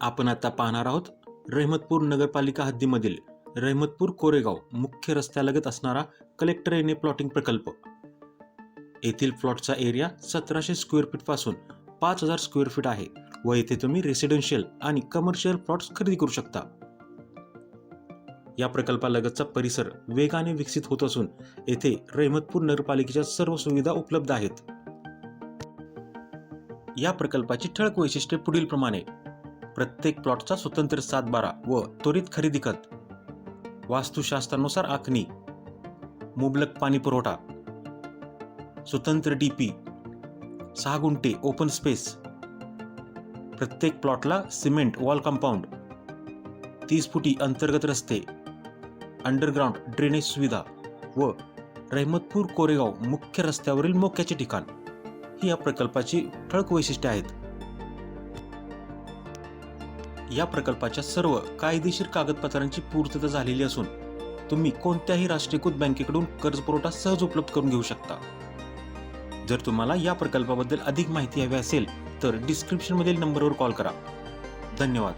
आपण आता पाहणार आहोत रहमतपूर नगरपालिका हद्दीमधील रहमतपूर कोरेगाव मुख्य रस्त्यालगत असणारा कलेक्टर एने प्लॉटिंग प्रकल्प. येथील प्लॉटचा एरिया सतराशे स्क्वेअर फीटपासून पाच हजार स्क्वेअर फीट आहे व येथे तुम्ही रेसिडेन्शियल आणि कमर्शियल प्लॉट्स खरेदी करू शकता. या प्रकल्पालगतचा परिसर वेगाने विकसित होत असून येथे रहमतपूर नगरपालिकेच्या सर्व सुविधा उपलब्ध आहेत. या प्रकल्पाची ठळक वैशिष्ट्ये पुढील प्रमाणे प्रत्येक प्लॉटचा स्वतंत्र सातबारा व त्वरित खरेदी खत. वास्तुशास्त्रानुसार आखणी. मुबलक पाणी पुरवठा. स्वतंत्र डीपी सहा गुंठे ओपन स्पेस प्रत्येक प्लॉटला सिमेंट वॉल कंपाऊंड तीस फुटी अंतर्गत रस्ते. अंडरग्राउंड ड्रेनेज सुविधा व रहमतपूर कोरेगाव मुख्य रस्त्यावरील मोक्याचे ठिकाण. ही या प्रकल्पाची ठळक वैशिष्ट्ये आहेत. या प्रकल्पाच्या सर्व कायदेशीर कागदपत्रांची पूर्तता झालेली असून तुम्ही कोणत्याही राष्ट्रीयकृत बँकेकडून कर्ज पुरवठा सहज उपलब्ध करून घेऊ शकता. जर तुम्हाला या प्रकल्पाबद्दल अधिक माहिती हवी असेल तर डिस्क्रिप्शनमधील नंबरवर कॉल करा. धन्यवाद.